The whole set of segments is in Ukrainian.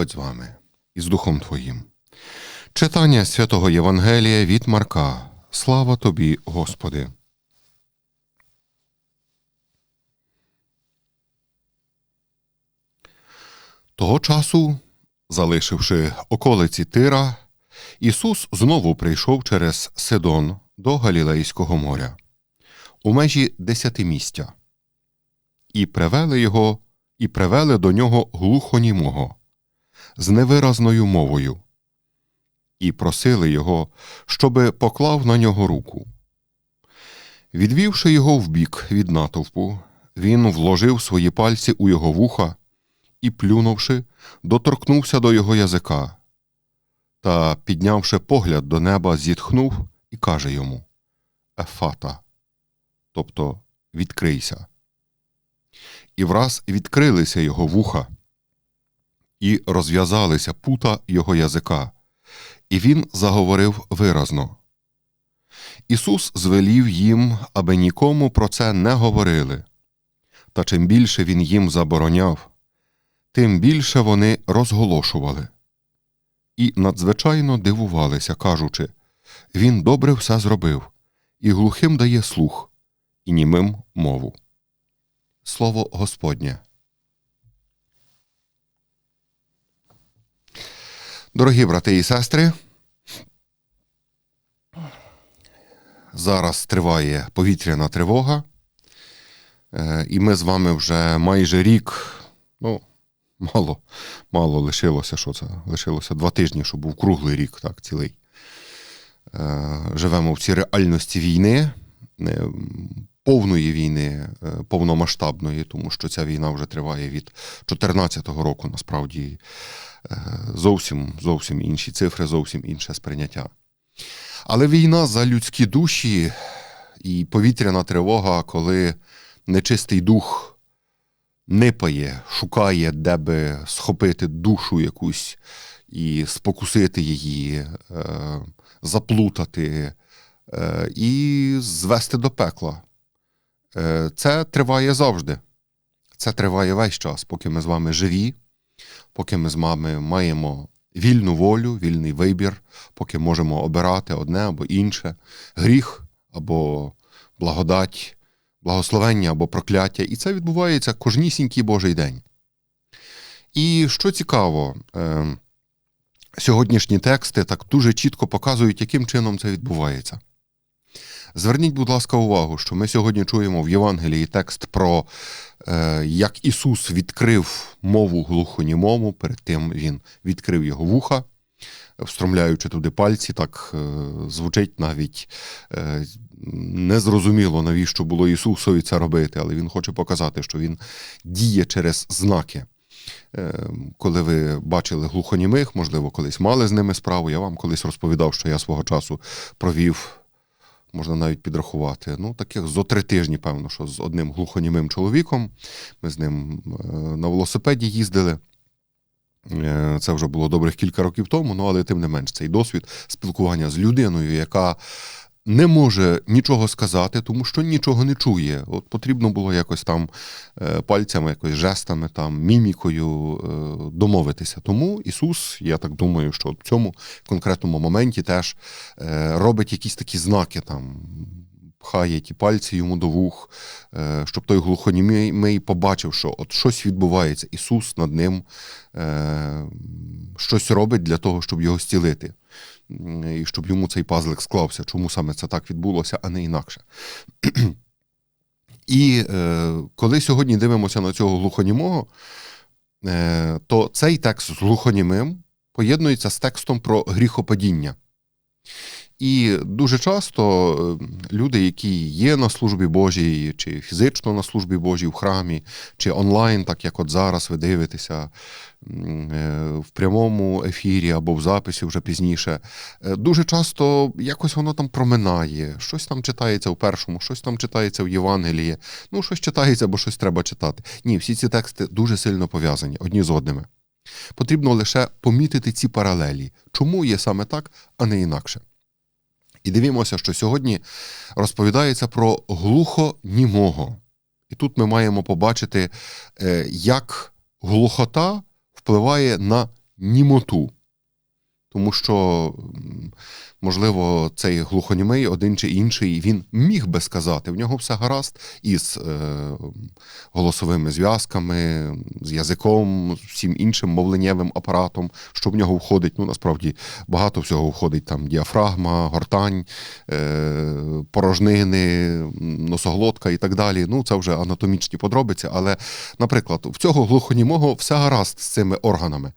Господь з вами і з Духом Твоїм. Читання святого Євангелія від Марка. Слава тобі, Господи. Того часу, залишивши околиці Тира, Ісус знову прийшов через Сидон до Галілейського моря у межі десятимістя, і привели його, і привели до нього глухонімого з невиразною мовою, і просили його, щоби поклав на нього руку. Відвівши його вбік від натовпу, він вложив свої пальці у його вуха і, плюнувши, доторкнувся до його язика. Та, піднявши погляд до неба, зітхнув і каже йому Ефата, тобто відкрийся. І враз відкрилися його вуха, і розв'язалися пута його язика, і він заговорив виразно. Ісус звелів їм, аби нікому про це не говорили. Та чим більше він їм забороняв, тим більше вони розголошували. І надзвичайно дивувалися, кажучи Він добре все зробив, і глухим дає слух, і німим мову. Слово Господнє. Дорогі брати і сестри, зараз триває повітряна тривога, е, і ми з вами вже майже рік, ну, мало, мало лишилося, що це? Лишилося два тижні, щоб був круглий рік, так, цілий. Е, живемо в цій реальності війни, повної війни, е, повномасштабної, тому що ця війна вже триває від 2014 року, насправді зовсім зовсім інші цифри, зовсім інше сприйняття. Але війна за людські душі і повітряна тривога, коли нечистий дух нипає, шукає, де би схопити душу якусь і спокусити її, е, заплутати е, і звести до пекла. Е, це триває завжди. Це триває весь час, поки ми з вами живі, поки ми з вами маємо вільну волю, вільний вибір, поки можемо обирати одне або інше, гріх або благодать, благословення або прокляття. І це відбувається кожнісінький Божий день. І що цікаво, е, сьогоднішні тексти так дуже чітко показують, яким чином це відбувається. Зверніть, будь ласка, увагу, що ми сьогодні чуємо в Євангелії текст про е, як Ісус відкрив мову глухонімому, перед тим Він відкрив його вуха, встромляючи туди пальці, так е, звучить навіть е, незрозуміло, навіщо було Ісусові це робити, але Він хоче показати, що Він діє через знаки. Е, коли ви бачили глухонімих, можливо, колись мали з ними справу. Я вам колись розповідав, що я свого часу провів можна навіть підрахувати. Ну, таких зо три тижні, певно, що з одним глухонімим чоловіком. Ми з ним е, на велосипеді їздили. Е, це вже було добрих кілька років тому, ну але тим не менш цей досвід спілкування з людиною, яка не може нічого сказати, тому що нічого не чує. От потрібно було якось там е, пальцями, якось жестами, там, мімікою е, домовитися. Тому Ісус, я так думаю, що в цьому конкретному моменті теж е, робить якісь такі знаки там. Пхає ті пальці йому до вух, щоб той глухонімий побачив, що от щось відбувається. Ісус над ним е, щось робить для того, щоб його зцілити і щоб йому цей пазлик склався, чому саме це так відбулося, а не інакше. І е, коли сьогодні дивимося на цього глухонімого, е, то цей текст з глухонімим поєднується з текстом про гріхопадіння. І дуже часто е, люди, які є на службі Божій, чи фізично на службі Божій в храмі, чи онлайн, так як от зараз ви дивитеся е, в прямому ефірі або в записі вже пізніше, е, дуже часто якось воно там проминає, щось там читається в першому, щось там читається в Євангелії, ну щось читається, бо щось треба читати. Ні, всі ці тексти дуже сильно пов'язані одні з одними. Потрібно лише помітити ці паралелі, чому є саме так, а не інакше. І дивимося, що сьогодні розповідається про глухонімого. І тут ми маємо побачити, е, як глухота впливає на німоту. Тому що, можливо, цей глухонімий, один чи інший, він міг би сказати, в нього все гаразд із е, голосовими зв'язками, з язиком, з всім іншим мовленнєвим апаратом, що в нього входить. Ну, насправді, багато всього входить там діафрагма, гортань, е, порожнини, носоглотка і так далі. Ну, це вже анатомічні подробиці. Але, наприклад, в цього глухонімого все гаразд з цими органами.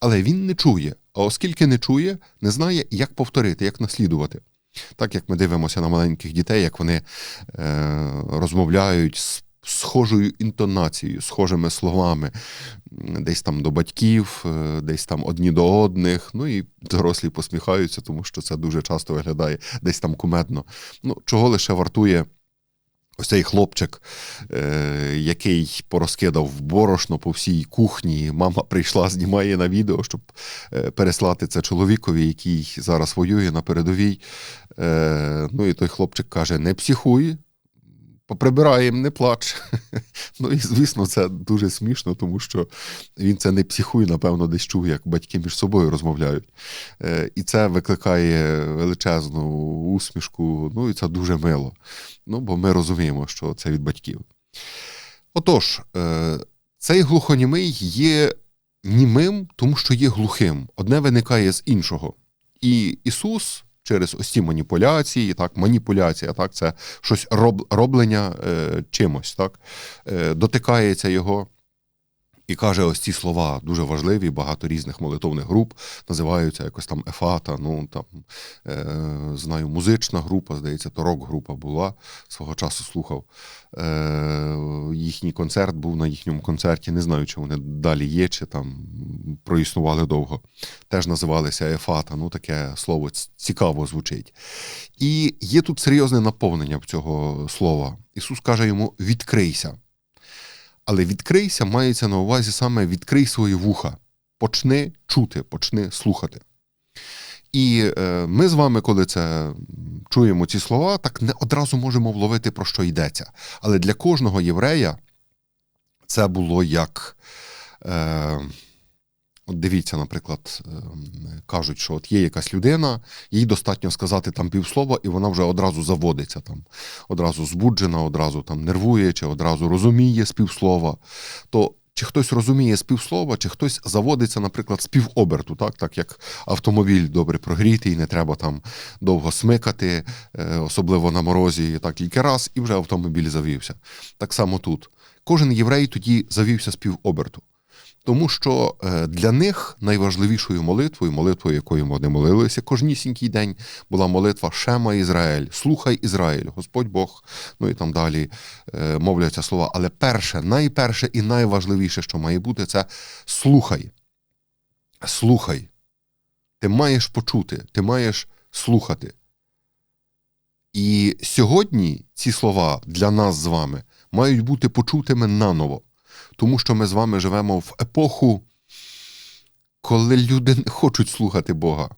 Але він не чує. А оскільки не чує, не знає, як повторити, як наслідувати. Так як ми дивимося на маленьких дітей, як вони е, розмовляють з схожою інтонацією, схожими словами, десь там до батьків, е, десь там одні до одних. Ну і дорослі посміхаються, тому що це дуже часто виглядає десь там кумедно. Ну, чого лише вартує. Ось цей хлопчик, е, який порозкидав борошно по всій кухні. Мама прийшла, знімає на відео, щоб е, переслати це чоловікові, який зараз воює на передовій. Е, ну і той хлопчик каже: не психуй, поприбираємо, не плач. Ну і звісно, це дуже смішно, тому що він це не психує, напевно, десь чув, як батьки між собою розмовляють. Е, І це викликає величезну усмішку. Ну і це дуже мило. Ну, бо ми розуміємо, що це від батьків. Отож, е, цей глухонімий є німим, тому що є глухим. Одне виникає з іншого. І Ісус через ось ці маніпуляції, так, маніпуляція, так, це щось роб, роблення е, чимось, так, е, дотикається його. І каже ось ці слова дуже важливі, багато різних молитовних груп називаються якось там Ефата. Ну там е, знаю, музична група, здається, то рок-група була свого часу слухав. Е, Їхній концерт був на їхньому концерті. Не знаю, чи вони далі є, чи там проіснували довго. Теж називалися Ефата. Ну, таке слово цікаво звучить. І є тут серйозне наповнення цього слова. Ісус каже йому: відкрийся. Але відкрийся мається на увазі саме відкрий свої вуха, почни чути, почни слухати. І е, ми з вами, коли це чуємо ці слова, так не одразу можемо вловити, про що йдеться. Але для кожного єврея це було як. Е, От дивіться, наприклад, ем, кажуть, що от є якась людина, їй достатньо сказати там півслова, і вона вже одразу заводиться там, одразу збуджена, одразу там нервує, чи одразу розуміє з півслова. То чи хтось розуміє з півслова, чи хтось заводиться, наприклад, з півоберту, так, так як автомобіль добре прогрітий, не треба там довго смикати, е, особливо на морозі, так тільки раз, і вже автомобіль завівся. Так само тут. Кожен єврей тоді завівся з півоберту. Тому що е, для них найважливішою молитвою, молитвою, якою вони молилися кожнісінький день, була молитва Шема Ізраїль, слухай Ізраїль, Господь Бог, ну і там далі е, мовляться слова. Але перше, найперше і найважливіше, що має бути, це слухай. Слухай. Ти маєш почути, ти маєш слухати. І сьогодні ці слова для нас з вами мають бути почутими наново тому що ми з вами живемо в епоху, коли люди не хочуть слухати Бога.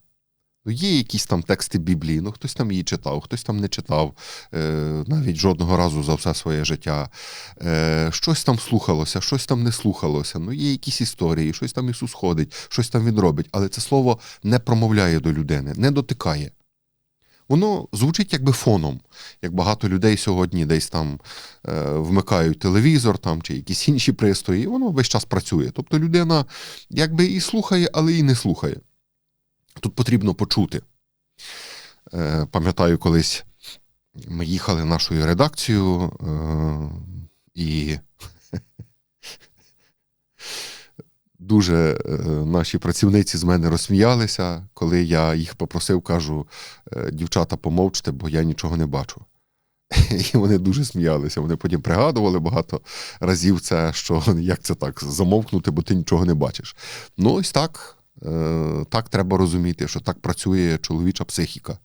Ну, Є якісь там тексти Біблії, ну хтось там її читав, хтось там не читав е, навіть жодного разу за все своє життя. Е, Щось там слухалося, щось там не слухалося. Ну, є якісь історії, щось там Ісус ходить, щось там Він робить, але це слово не промовляє до людини, не дотикає. Воно звучить якби фоном, як багато людей сьогодні десь там е, вмикають телевізор там, чи якісь інші пристрої, і воно весь час працює. Тобто людина якби і слухає, але і не слухає. Тут потрібно почути. Е, пам'ятаю, колись ми їхали нашою редакцією, е, і дуже е, наші працівниці з мене розсміялися, коли я їх попросив, кажу, «Е, дівчата, помовчте, бо я нічого не бачу. І вони дуже сміялися. Вони потім пригадували багато разів це, що як це так замовкнути, бо ти нічого не бачиш. Ну, ось так. Е, Так треба розуміти, що так працює чоловіча психіка.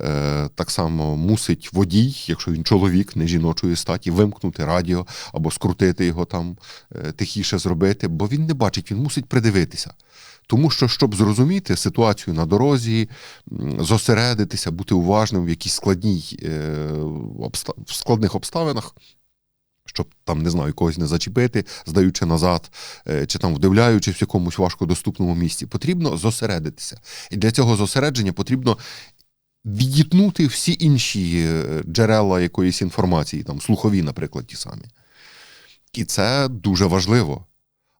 Е, Так само мусить водій, якщо він чоловік, не жіночої статі, вимкнути радіо або скрутити його там, е, тихіше зробити, бо він не бачить, він мусить придивитися. Тому що, щоб зрозуміти ситуацію на дорозі, зосередитися, бути уважним в якійсь складній, в складних обставинах, щоб там, не знаю, когось не зачепити, здаючи назад, е, чи там вдивляючись в якомусь важкодоступному місці. Потрібно зосередитися. І для цього зосередження потрібно відітнути всі інші е, джерела якоїсь інформації, там, слухові, наприклад, ті самі. І це дуже важливо.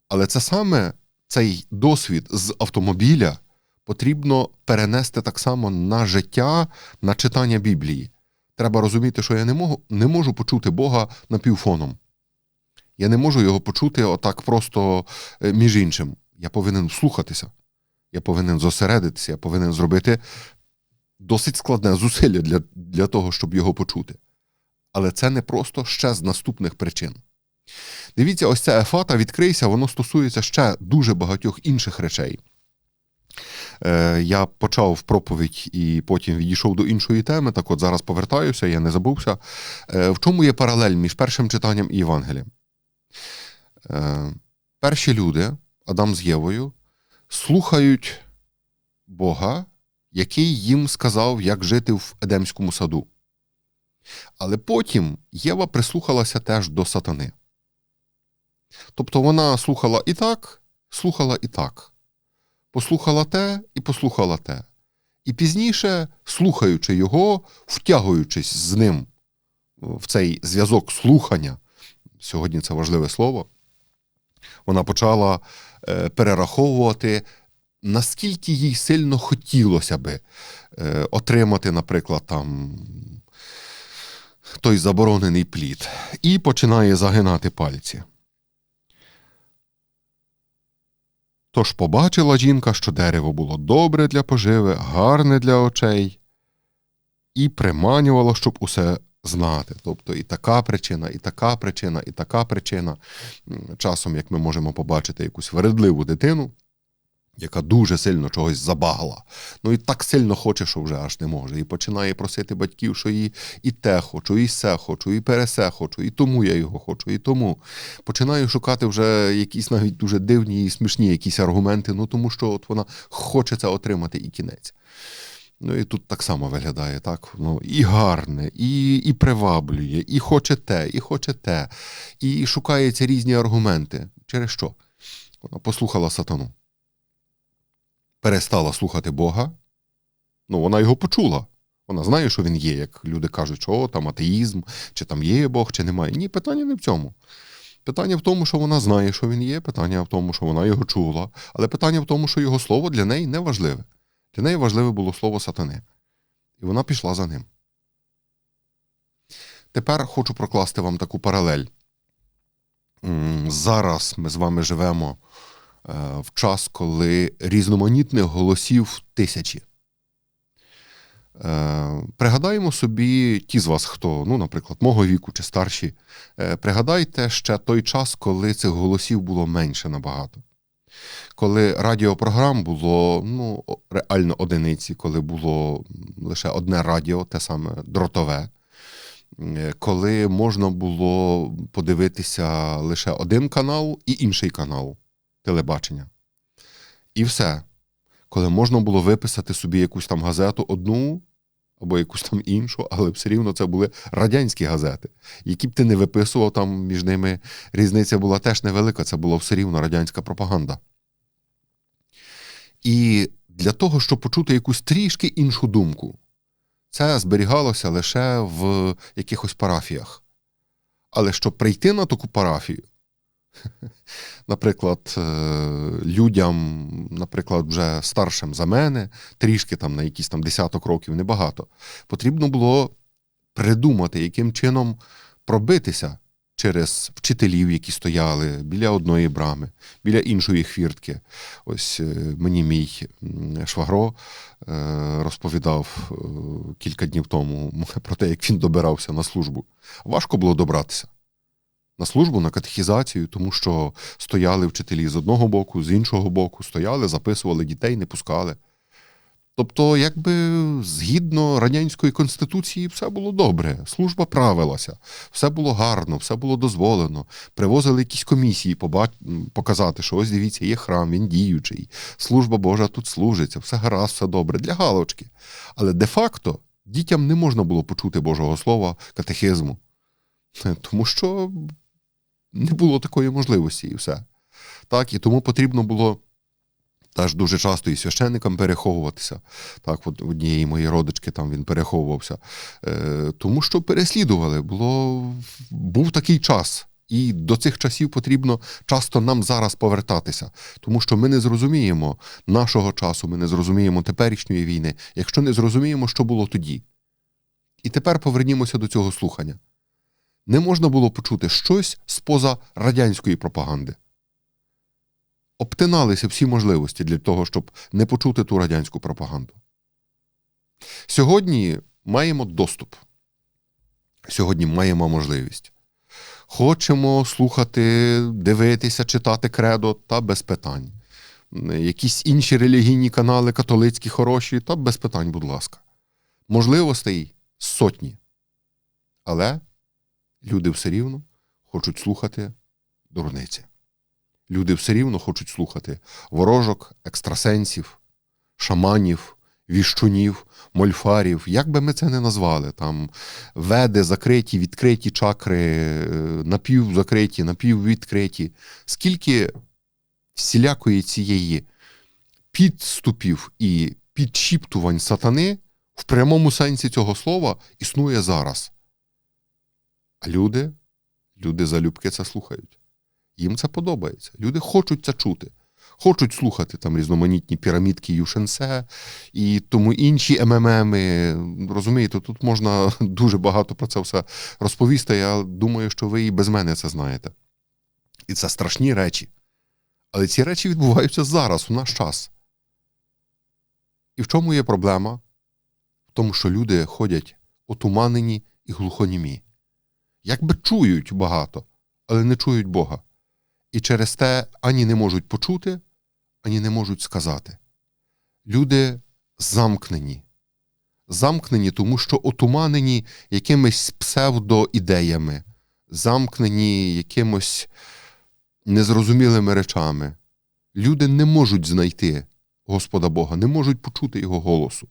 Але це саме цей досвід з автомобіля потрібно перенести так само на життя, на читання Біблії. Треба розуміти, що я не можу, не можу почути Бога напівфоном. Я не можу його почути отак просто е, між іншим. Я повинен вслухатися. Я повинен зосередитися, я повинен зробити досить складне зусилля для, для того, щоб його почути. Але це не просто ще з наступних причин. Дивіться, ось ця ефата відкрийся, воно стосується ще дуже багатьох інших речей. Е, Я почав проповідь і потім відійшов до іншої теми. Так от зараз повертаюся, я не забувся. Е, В чому є паралель між першим читанням і Євангелієм? Е, Перші люди, Адам з Євою, слухають Бога, який їм сказав, як жити в Едемському саду. Але потім Єва прислухалася теж до сатани. Тобто вона слухала і так, слухала і так. Послухала те і послухала те. І пізніше, слухаючи його, втягуючись з ним в цей зв'язок слухання, сьогодні це важливе слово, вона почала е, перераховувати, наскільки їй сильно хотілося би е, отримати, наприклад, там той заборонений плід, і починає загинати пальці. Тож побачила жінка, що дерево було добре для поживи, гарне для очей, і приманювала, щоб усе знати. Тобто і така причина, і така причина, і така причина. Часом, як ми можемо побачити якусь вередливу дитину, яка дуже сильно чогось забагла. Ну і так сильно хоче, що вже аж не може. І починає просити батьків, що і, і те хочу, і се хочу, і пересе хочу, і тому я його хочу, і тому. Починаю шукати вже якісь навіть дуже дивні і смішні якісь аргументи, ну тому що от вона хоче це отримати і кінець. Ну і тут так само виглядає, так? Ну, І гарне, і і приваблює, і хоче те, і хоче те, і шукається різні аргументи. Через що? Вона послухала сатану перестала слухати Бога, ну вона його почула. Вона знає, що він є, як люди кажуть, що там атеїзм, чи там є Бог, чи немає. Ні, питання не в цьому. Питання в тому, що вона знає, що він є, питання в тому, що вона його чула, але питання в тому, що його слово для неї не важливе. Для неї важливе було слово сатани. І вона пішла за ним. Тепер хочу прокласти вам таку паралель. Зараз ми з вами живемо в час, коли різноманітних голосів тисячі. Е, пригадаємо собі, ті з вас, хто, ну, наприклад, мого віку чи старші, е, пригадайте ще той час, коли цих голосів було менше набагато. Коли радіопрограм було ну, реально одиниці, коли було лише одне радіо, те саме дротове, коли можна було подивитися лише один канал і інший канал телебачення. І все. Коли можна було виписати собі якусь там газету одну або якусь там іншу, але все рівно це були радянські газети. Які б ти не виписував, там між ними різниця була теж невелика, це була все рівно радянська пропаганда. І для того, щоб почути якусь трішки іншу думку, це зберігалося лише в якихось парафіях. Але щоб прийти на таку парафію, Наприклад, е, людям, наприклад, вже старшим за мене, трішки там на якісь там десяток років, небагато, потрібно було придумати, яким чином пробитися через вчителів, які стояли біля одної брами, біля іншої хвіртки. Ось е, мені мій швагро е, розповідав кілька днів тому про те, як він добирався на службу. Важко було добратися на службу, на катехізацію, тому що стояли вчителі з одного боку, з іншого боку, стояли, записували дітей, не пускали. Тобто, якби згідно радянської конституції, все було добре, служба правилася, все було гарно, все було дозволено. Привозили якісь комісії, показати, що ось дивіться, є храм, він діючий, служба Божа тут служиться, все гаразд, все добре, для галочки. Але де-факто дітям не можна було почути Божого Слова, катехизму. Тому що не було такої можливості, і все. Так, і тому потрібно було. Теж дуже часто і священникам переховуватися. Так, от однієї моєї родички там він переховувався. Е, Тому що переслідували. Було, Був такий час. І до цих часів потрібно часто нам зараз повертатися, тому що ми не зрозуміємо нашого часу, ми не зрозуміємо теперішньої війни, якщо не зрозуміємо, що було тоді. І тепер повернімося до цього слухання. Не можна було почути щось з-поза радянської пропаганди. Обтиналися всі можливості для того, щоб не почути ту радянську пропаганду. Сьогодні маємо доступ. Сьогодні маємо можливість. Хочемо слухати, дивитися, читати кредо та без питань. Якісь інші релігійні канали, католицькі, хороші, та без питань, будь ласка. Можливостей сотні. Але люди все рівно хочуть слухати дурниці. Люди все рівно хочуть слухати ворожок, екстрасенсів, шаманів, віщунів, мольфарів, як би ми це не назвали, там веди, закриті, відкриті чакри, напівзакриті, напіввідкриті. Скільки всілякої цієї підступів і підшіптувань сатани в прямому сенсі цього слова існує зараз. А люди, люди залюбки це слухають. Їм це подобається. Люди хочуть це чути, хочуть слухати там різноманітні пірамідки Юшенсе і тому інші МММи. Розумієте, тут можна дуже багато про це все розповісти. Я думаю, що ви і без мене це знаєте. І це страшні речі. Але ці речі відбуваються зараз, у наш час. І в чому є проблема? В тому, що люди ходять отуманені і глухонімі. Якби чують багато, але не чують Бога. І через те ані не можуть почути, ані не можуть сказати. Люди замкнені. Замкнені, тому що отуманені якимись псевдоідеями, замкнені якимось незрозумілими речами. Люди не можуть знайти Господа Бога, не можуть почути Його голосу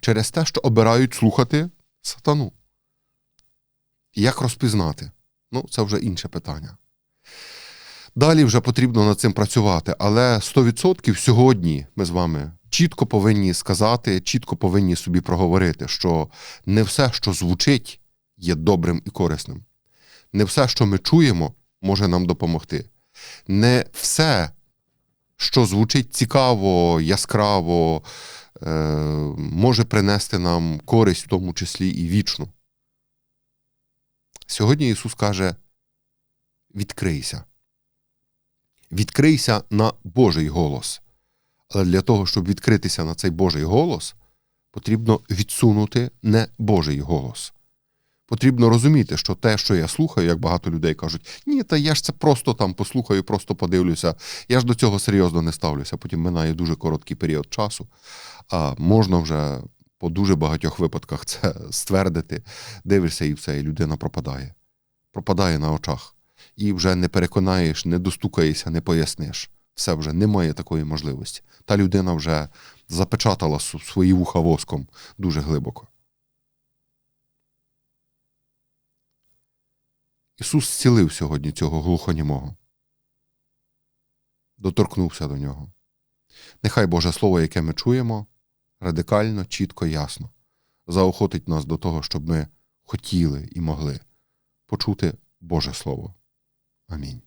через те, що обирають слухати сатану. Як розпізнати? Ну, це вже інше питання. Далі вже потрібно над цим працювати, але 100% сьогодні ми з вами чітко повинні сказати, чітко повинні собі проговорити, що не все, що звучить, є добрим і корисним. Не все, що ми чуємо, може нам допомогти. Не все, що звучить цікаво, яскраво, е, може принести нам користь, в тому числі і вічну. Сьогодні Ісус каже: відкрийся. Відкрийся на Божий голос. Але для того, щоб відкритися на цей Божий голос, потрібно відсунути не Божий голос. Потрібно розуміти, що те, що я слухаю, як багато людей кажуть, ні, та я ж це просто там послухаю, просто подивлюся. Я ж до цього серйозно не ставлюся. Потім минає дуже короткий період часу, а можна вже по дуже багатьох випадках це ствердити. Дивишся, і все, і людина пропадає. Пропадає на очах. І вже не переконаєш, не достукаєшся, не поясниш. Все вже немає такої можливості. Та людина вже запечатала свої вуха воском дуже глибоко. Ісус зцілив сьогодні цього глухонімого. Доторкнувся до нього. Нехай Боже Слово, яке ми чуємо, радикально, чітко, ясно, заохотить нас до того, щоб ми хотіли і могли почути Боже Слово. Амінь.